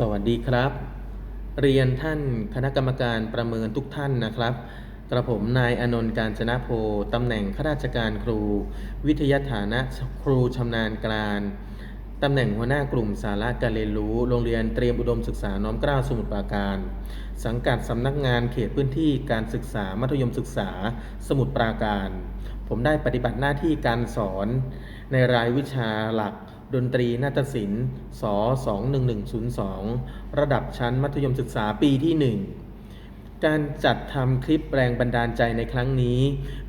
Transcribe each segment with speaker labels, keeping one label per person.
Speaker 1: สวัสดีครับ เรียนท่านคณะกรรมการประเมินทุกท่านนะครับ กระผมนายอนนท์การชนะโพตำแหน่งข้าราชการครู วิทยาฐานะครูชำนาญการตำแหน่งหัวหน้ากลุ่มสาระการเรียนรู้ โรงเรียนเตรียมอุดมศึกษาน้อมเกล้าสมุทรปราการ สังกัดสำนักงานเขตพื้นที่การศึกษามัธยมศึกษาสมุทรปราการ ผมได้ปฏิบัติหน้าที่การสอนในรายวิชาหลัก ดนตรีนาฏศิลป์ส21102 ระดับชั้นมัธยมศึกษาปีที่ 1 การจัดทำคลิปแรงบันดาลใจในครั้งนี้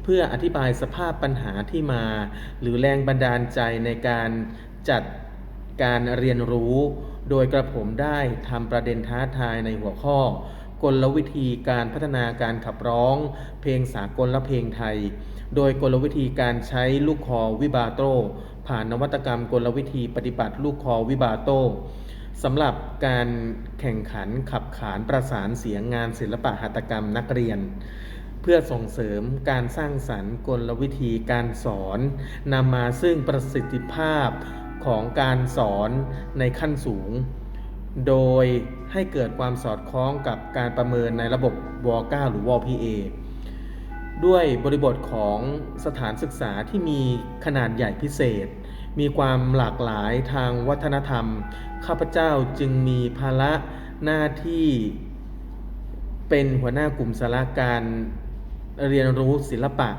Speaker 1: เพื่ออธิบายสภาพปัญหาที่มา หรือแรงบันดาลใจในการจัดการเรียนรู้ โดยกระผมได้ทำประเด็นท้าทายในหัวข้อกลวิธีการพัฒนาการขับร้อง เพลงสากลและเพลงไทย โดยกลวิธีการใช้ลูกคอวิบาโต ผ่านนวัตกรรมกลวิธีปฏิบัติลูกคอวิบาโตสำหรับการแข่งขันขับขานประสานเสียงงานศิลปะหัตถกรรมนักเรียน เพื่อส่งเสริมการสร้างสรรค์กลวิธีการสอนนำมาซึ่งประสิทธิภาพของการสอนในขั้นสูง โดยให้เกิดความสอดคล้องกับการประเมินในระบบว9หรือว PA ด้วยบริบทของสถานศึกษาที่มีขนาดใหญ่พิเศษ มีความหลากหลายทางวัฒนธรรม ข้าพเจ้าจึงมีภาระหน้าที่เป็นหัวหน้ากลุ่มสาระการเรียนรู้ศิลปะ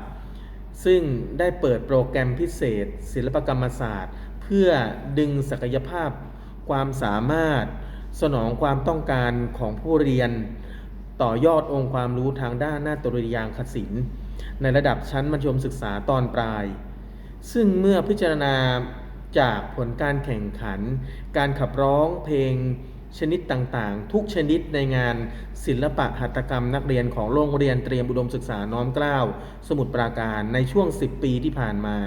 Speaker 1: ซึ่งได้เปิดโปรแกรมพิเศษ ศิลปกรรมศาสตร์ เพื่อดึงศักยภาพ ความสามารถ สนองความต้องการของผู้เรียน ต่อยอดองค์ความรู้ทางด้านนาฏริยางคศิลป์ในระดับชั้นมัธยมศึกษาตอนปลาย ซึ่งเมื่อพิจารณาจากผลการแข่งขัน การขับร้องเพลงชนิดต่างๆ ทุกชนิดในงานศิลปะหัตถกรรมนักเรียนของโรงเรียนเตรียมอุดมศึกษาน้อมเกล้าสมุทรปราการในช่วง 10 ปีที่ผ่านมา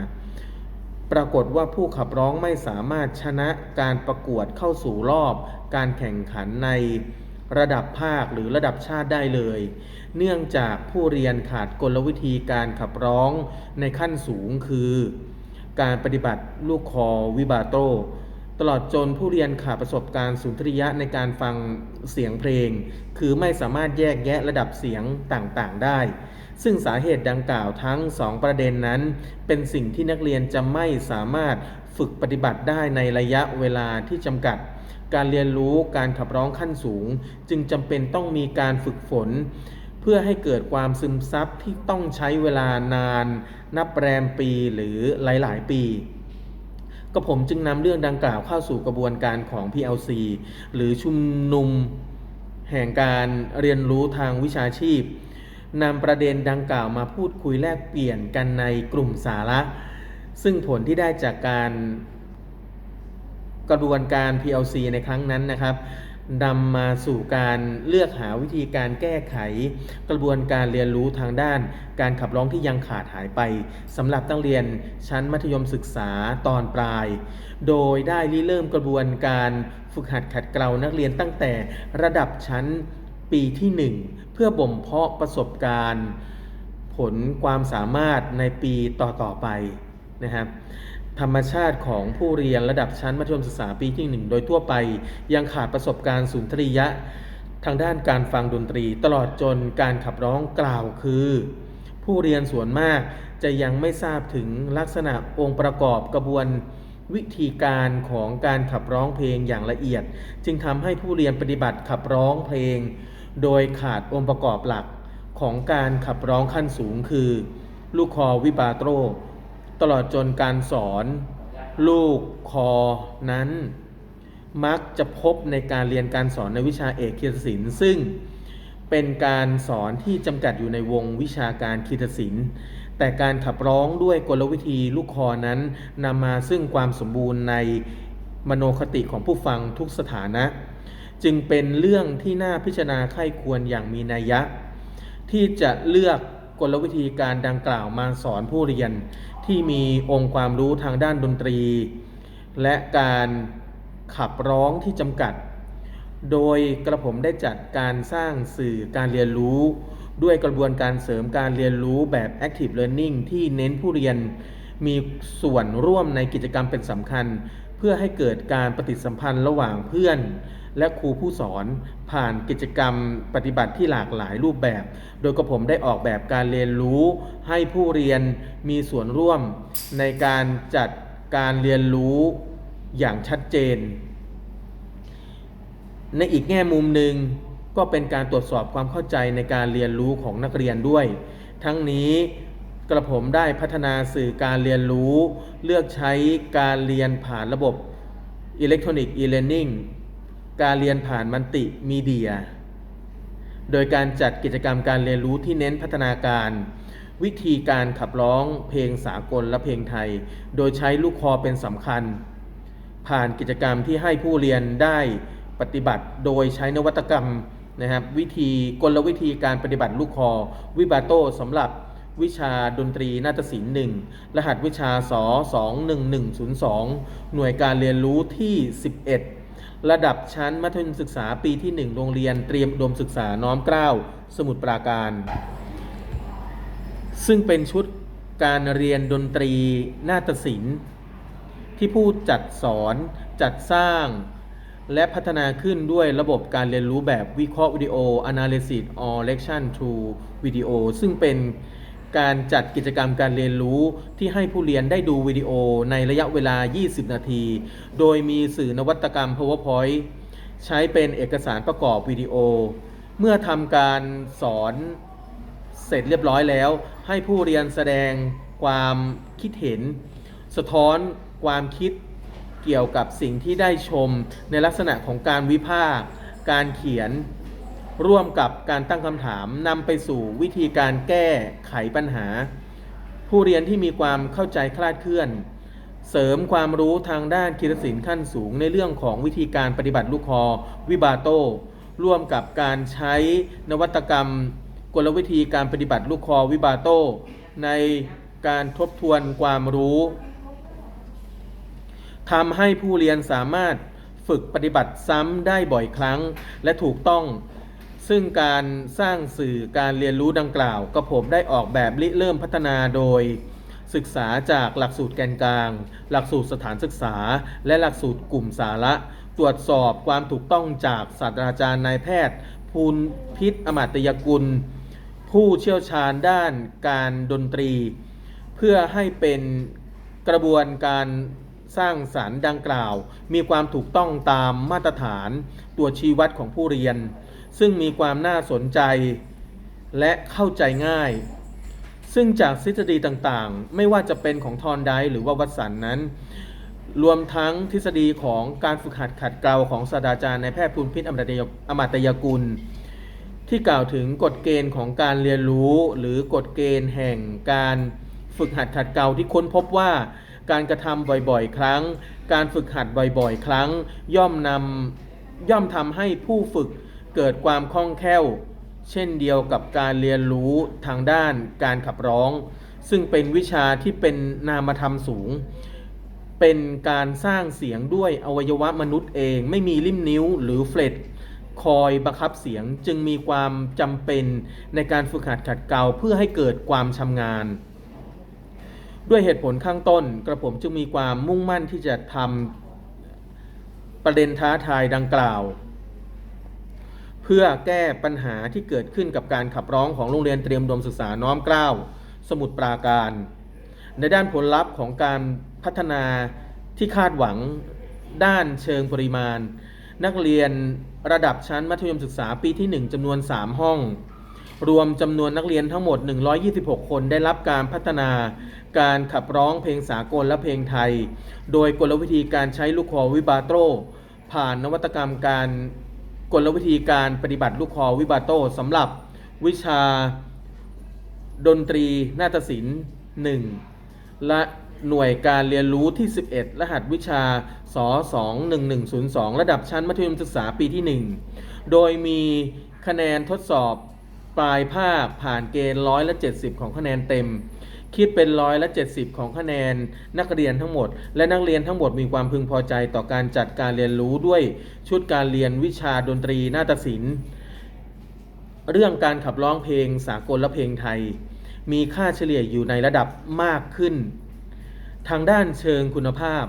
Speaker 1: ปรากฏว่าผู้ขับร้องไม่สามารถชนะการประกวดเข้าสู่รอบ การแข่งขันใน ระดับภาคหรือระดับชาติได้เลย เนื่องจากผู้เรียนขาดกลวิธีการขับร้องในขั้นสูงคือ การปฏิบัติลูกคอวิบาโต ตลอดจนผู้เรียนขาดประสบการณ์สุนทรียะในการฟังเสียงเพลง คือไม่สามารถแยกแยะระดับเสียงต่างๆได้ซึ่งสาเหตุดังกล่าวทั้ง 2 ประเด็นนั้น เป็นสิ่งที่นักเรียนจะไม่สามารถฝึกปฏิบัติได้ในระยะเวลาที่จำกัด การเรียนรู้การขับร้องขั้นสูง จึงจำเป็นต้องมีการฝึกฝน เพื่อให้เกิดความซึมซับที่ต้องใช้เวลานาน นับแรมปีหรือหลาย ๆ ปีก็ผมจึงนำเรื่องดังกล่าวเข้าสู่กระบวนการของ PLC หรือชุมนุมแห่งการเรียนรู้ทางวิชาชีพนำประเด็นดังกล่าวมาพูดคุยแลกเปลี่ยนกันในกลุ่มสาระ ซึ่งผลที่ได้จากการ กระบวนการ PLC ในครั้งนั้นนะครับนำมาสู่การเลือกหาวิธีการแก้ไข กระบวนการเรียนรู้ทางด้าน การขับร้องที่ยังขาดหายไปสำหรับตั้งเรียนชั้นมัธยมศึกษาตอนปลาย โดยได้ริเริ่มกระบวนการฝึกหัดขัดเกลานักเรียนตั้งแต่ระดับชั้นปีที่ 1 เพื่อบ่มเพาะประสบการณ์ ผลความสามารถในปีต่อๆไปนะครับ ธรรมชาติของผู้เรียนระดับชั้นมัธยมศึกษาปีที่ 1 โดยทั่วไป ยังขาดประสบการณ์สุนทรียะ ทางด้านการฟังดนตรี ตลอดจนการขับร้องกล่าวคือ ผู้เรียนส่วนมากจะยังไม่ทราบถึงลักษณะองค์ประกอบกระบวนวิธีการของการขับร้องเพลงอย่างละเอียด จึงทำให้ผู้เรียนปฏิบัติขับร้องเพลง โดยขาดองค์ประกอบหลักของการขับร้องขั้นสูงคือ ลูกคอวิบาโตร ตลอดจนการสอนลูกคอนั้น มักจะพบในการเรียนการสอนในวิชาเอกคีตศิลป์ซึ่งเป็นการสอนที่จำกัดอยู่ในวงวิชาการคีตศิลป์แต่การขับร้องด้วยกลวิธีลูกคอนั้นนำมาซึ่งความสมบูรณ์ในมโนคติของผู้ฟังทุกสถานะ จึงเป็นเรื่องที่น่าพิจารณาไข้ควรอย่างมีนัยยะ ที่จะเลือก กลวิธีการดังกล่าวมาสอนผู้เรียน ที่มีองค์ความรู้ทางด้านดนตรี และการขับร้องที่จำกัด โดยกระผมได้จัดการสร้างสื่อการเรียนรู้ ด้วยกระบวนการเสริมการเรียนรู้แบบ Active Learning ที่เน้นผู้เรียนมีส่วนร่วมในกิจกรรมเป็นสำคัญ เพื่อให้เกิดการปฏิสัมพันธ์ระหว่างเพื่อน และครูผู้สอนผ่านกิจกรรมปฏิบัติที่หลากหลายรูปแบบ โดยกระผมได้ออกแบบการเรียนรู้ ให้ผู้เรียนมีส่วนร่วม ในการจัดการเรียนรู้อย่างชัดเจน ในอีกแง่มุมหนึ่งก็เป็นการตรวจสอบความเข้าใจในการเรียนรู้ของนักเรียนด้วย ทั้งนี้ กระผมได้พัฒนาสื่อการเรียนรู้ เลือกใช้การเรียนผ่านระบบอิเล็กทรอนิกส์ e-learning การเรียนผ่านมัลติมีเดีย โดยการจัดกิจกรรมการเรียนรู้ที่เน้นพัฒนาการ วิธีการขับร้องเพลงสากลและเพลงไทย โดยใช้ลูกคอเป็นสำคัญ ผ่านกิจกรรมที่ให้ผู้เรียนได้ปฏิบัติ โดยใช้นวัตกรรมนะครับวิธีกลวิธีการปฏิบัติลูกคอวิบาโตสำหรับ วิชาดนตรีนาฏศิลป์หนึ่งรหัสวิชาส21102หนึ่งศูนย์สองหน่วยการเรียนรู้ที่11ระดับชั้นมัธยมศึกษาปีที่1โรงเรียนเตรียมอุดมศึกษาน้อมเกล้าสมุทรปราการ ซึ่งเป็นชุดการเรียนดนตรีนาฏศิลป์ ที่ผู้จัดสอนจัดสร้าง และพัฒนาขึ้นด้วยระบบการเรียนรู้แบบวิเคราะห์วิดีโอ Analysis or Lection to Video ซึ่งเป็น การจัดกิจกรรมการเรียนรู้ที่ให้ผู้เรียนได้ดูวิดีโอในระยะเวลา 20 นาที โดยมีสื่อนวัตกรรม PowerPoint ใช้เป็นเอกสารประกอบวิดีโอ เมื่อทำการสอนเสร็จเรียบร้อยแล้ว ให้ผู้เรียนแสดงความคิดเห็น สะท้อนความคิดเกี่ยวกับสิ่งที่ได้ชมในลักษณะของการวิพากษ์การเขียน ร่วมกับการตั้งคำถามนำไปสู่วิธีการแก้ไขปัญหา ผู้เรียนที่มีความเข้าใจคลาดเคลื่อน เสริมความรู้ทางด้านคีตศิลป์ขั้นสูงในเรื่องของวิธีการปฏิบัติลูกคอวิบาโต ร่วมกับการใช้นวัตกรรม กลวิธีการปฏิบัติลูกคอวิบาโต ในการทบทวนความรู้ทำให้ผู้เรียนสามารถฝึกปฏิบัติซ้ำได้บ่อยครั้ง และถูกต้อง ซึ่งการสร้างสื่อการเรียนรู้ดังกล่าวก็ผมได้ออกแบบริเริ่มพัฒนาโดย ศึกษาจากหลักสูตรแกนกลาง หลักสูตรสถานศึกษา และหลักสูตรกลุ่มสาระ ตรวจสอบความถูกต้องจากศาสตราจารย์นายแพทย์ ภูลพิษอมาตยกุล ผู้เชี่ยวชาญด้านการดนตรี เพื่อให้เป็นกระบวนการสร้างสารรค์ดังกล่าว มีความถูกต้องตามมาตรฐานตัวชี้วัดของผู้เรียน ซึ่งมีความน่าสนใจและเข้าใจง่าย ซึ่งจากทฤษฎีต่างๆ ไม่ว่าจะเป็นของทอนไดหรือว่าวัตสันนั้น รวมทั้งทฤษฎีของการฝึกหัดขัดเกลาของศาสตราจารย์ในแพทย์ภูลพิษอมตยาตยกุล ที่กล่าวถึงกฎเกณฑ์ของการเรียนรู้ หรือกฎเกณฑ์แห่งการฝึกหัดขัดเกลาที่ค้นพบว่าการกระทำบ่อยๆ ครั้ง การฝึกหัดบ่อยๆ ครั้ง ย่อมนำย่อมทำให้ผู้ฝึก เกิดความคล่องแคล่ว เช่นเดียวกับการเรียนรู้ทางด้านการขับร้อง ซึ่งเป็นวิชาที่เป็นนามธรรมสูง เป็นการสร้างเสียงด้วยอวัยวะมนุษย์เอง ไม่มีริมนิ้วหรือเฟลตคอยบังคับเสียงจึงมีความจำเป็นในการฝึกหัดขัดเกลาเพื่อให้เกิดความชำนาญด้วยเหตุผลข้างต้นกระผมจึงมีความมุ่งมั่นที่จะทำประเด็นท้าทายดังกล่าว เพื่อแก้ปัญหาที่เกิดขึ้นกับการขับร้องของโรงเรียนเตรียมดมศึกษาน้อมเกล้าสมุทรปราการ ในด้านผลลัพธ์ของการพัฒนาที่คาดหวังด้านเชิงปริมาณ นักเรียนระดับชั้นมัธยมศึกษาปีที่ 1จำนวน 3 ห้อง รวมจำนวนนักเรียนทั้งหมด 126 คนได้รับการพัฒนาการขับร้องเพลงสากลและเพลงไทย โดยกลวิธีการใช้ลูกคอวิบาโตผ่านนวัตกรรมการ กลวิธีการปฏิบัติลูกคอวิบาโตสำหรับวิชาดนตรีนาฏศิลป์1และหน่วยการเรียนรู้ที่ 11 รหัสวิชาส21102 ระดับชั้นมัธยมศึกษาปีที่ 1 โดยมีคะแนนทดสอบปลายภาคผ่านเกณฑ์ร้อยละ 70 ของคะแนนเต็ม คิดเป็นร้อยละ 70 ของคะแนนนักเรียนทั้งหมด และนักเรียนทั้งหมดมีความพึงพอใจต่อการจัดการเรียนรู้ด้วยชุดการเรียนวิชาดนตรีนาฏศิลป์เรื่องการขับร้องเพลงสากลและเพลงไทย มีค่าเฉลี่ยอยู่ในระดับมากขึ้น ทางด้านเชิงคุณภาพ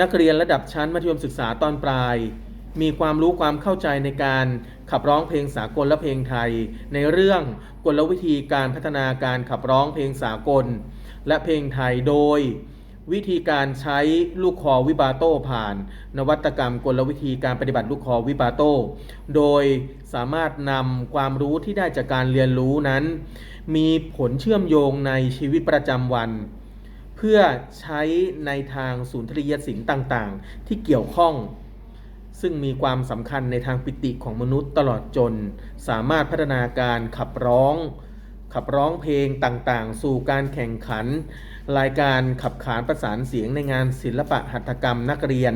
Speaker 1: นักเรียนระดับชั้นมัธยมศึกษาตอนปลาย มีความรู้ความเข้าใจในการขับร้องเพลงสากลและเพลงไทย ในเรื่องกลวิธีการพัฒนาการขับร้องเพลงสากล และเพลงไทยโดย วิธีการใช้ลูกคอวิบาโตผ่าน นวัตกรรมกลวิธีการปฏิบัติลูกคอวิบาโตโดยสามารถนำความรู้ที่ได้จากการเรียนรู้นั้น มีผลเชื่อมโยงในชีวิตประจำวันเพื่อใช้ในทางศูนย์ทริยศิลป์ต่าง ๆ ที่เกี่ยวข้อง ซึ่งมีความสำคัญในทางปิติของมนุษย์ตลอดจน สามารถพัฒนาการขับร้อง ขับร้องเพลงต่างๆ สู่การแข่งขัน รายการขับขานประสานเสียงในงานศิลปะหัตถกรรมนักเรียน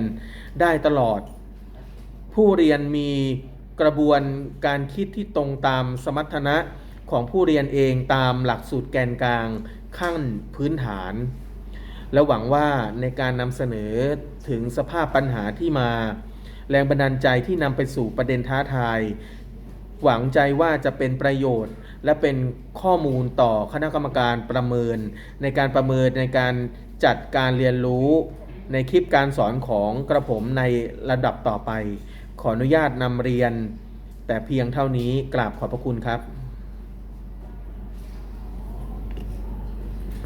Speaker 1: ได้ตลอด ผู้เรียนมีกระบวนการคิดที่ตรงตามสมรรถนะของผู้เรียนเองตามหลักสูตรแกนกลางขั้นพื้นฐาน และหวังว่าในการนำเสนอถึงสภาพปัญหาที่มา แรงบันดาลใจที่นำไปสู่ประเด็นท้าทาย หวังใจว่าจะเป็นประโยชน์ และเป็นข้อมูลต่อคณะกรรมการประเมิน ในการประเมินในการจัดการเรียนรู้ ในคลิปการสอนของกระผมในระดับต่อไป ขออนุญาตนำเรียน แต่เพียงเท่านี้กราบขอบพระคุณครับ